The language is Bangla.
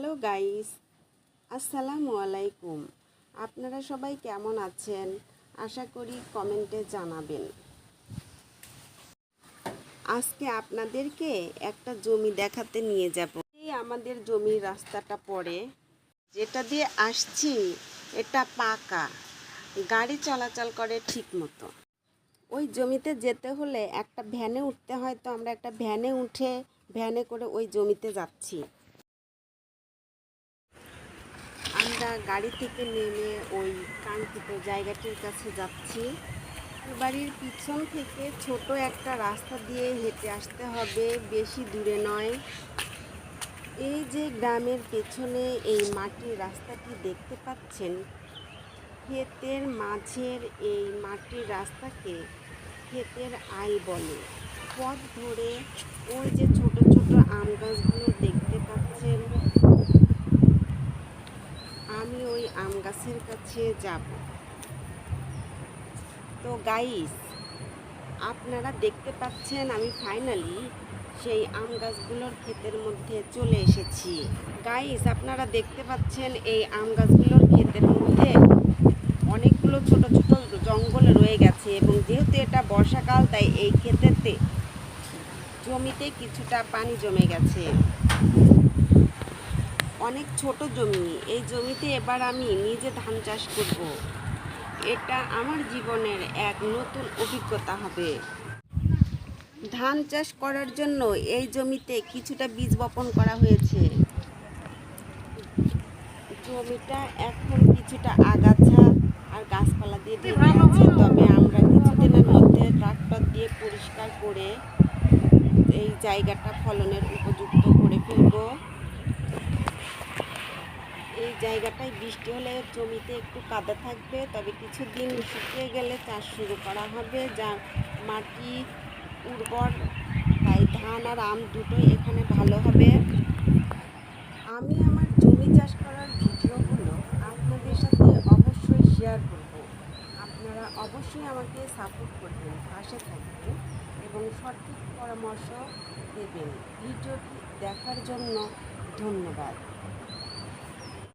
হ্যালো গাইস আসসালামু আলাইকুম আপনারা সবাই কেমন আছেন? আশা করি কমেন্টে জানাবেন। আজকে আপনাদেরকে একটা জমি দেখাতে নিয়ে যাব। এই আমাদের জমির রাস্তাটা পড়ে। যেটা দিয়ে আসছি, এটা পাকা। গাড়ি চলাচল করে ঠিক মতো ওই জমিতে যেতে হলে একটা ভ্যানে উঠতে হয়, তো আমরা একটা ভ্যানে উঠে ভ্যানে করে ওই জমিতে যাচ্ছি। আমরা গাড়ি থেকে নেমে ওই কাঙ্ক্ষিত জায়গাটির কাছে যাচ্ছি। বাড়ির পিছন থেকে ছোট একটা রাস্তা দিয়ে হেঁটে আসতে হবে, বেশি দূরে নয়। এই যে গ্রামের পেছনে এই মাটির রাস্তাটি দেখতে পাচ্ছেন, ক্ষেতের মাঝের এই মাটির রাস্তাকে ক্ষেতের আল বলে। পথ ধরে ওই যে ছোট ছোট আম গাছগুলো দেখতে পাচ্ছেন আমি গাছের কাছে যাব। তো গাইস আপনারা দেখতে পাচ্ছেন আমি ফাইনালি সেই আম গাছগুলোর ক্ষেতের মধ্যে চলে এসেছি। গাইস আপনারা দেখতে পাচ্ছেন এই আম গাছগুলোর ক্ষেতের মধ্যে অনেকগুলো ছোট ছোট জঙ্গল রয়ে গেছে এবং যেহেতু এটা বর্ষাকাল, তাই এই ক্ষেতেতে জমিতে কিছুটা পানি জমে গেছে। অনেক ছোট জমি। এই জমিতে এবার আমি নিজে ধান চাষ করব। এটা আমার জীবনের এক নতুন অভিজ্ঞতা হবে। ধান চাষ করার জন্য এই জমিতে কিছুটা বীজ বপন করা হয়েছে। জমিটা এখন কিছুটা আগাছা আর গাছপালা দিয়ে ঢেকে আছে তবে আমরা কিছুদিনের মধ্যে ট্রাক্টর দিয়ে পরিষ্কার করে এই জায়গাটা ফলনের উপযুক্ত করে ফেলব এই জায়গাটায় বৃষ্টি হলে জমিতে একটু কাদা থাকবে, তবে কিছুদিন শুকিয়ে গেলে চাষ শুরু করা হবে। যা মাটি, উর্বর, তাই ধান আর আম দুটোই এখানে ভালো হবে। আমি আমার জমি চাষ করার ভিডিওগুলো আপনাদের সাথে অবশ্যই শেয়ার করব। আপনারা অবশ্যই আমাকে সাপোর্ট করবেন, পাশে থাকবেন এবং সঠিক পরামর্শ দেবেন। ভিডিওটি দেখার জন্য ধন্যবাদ।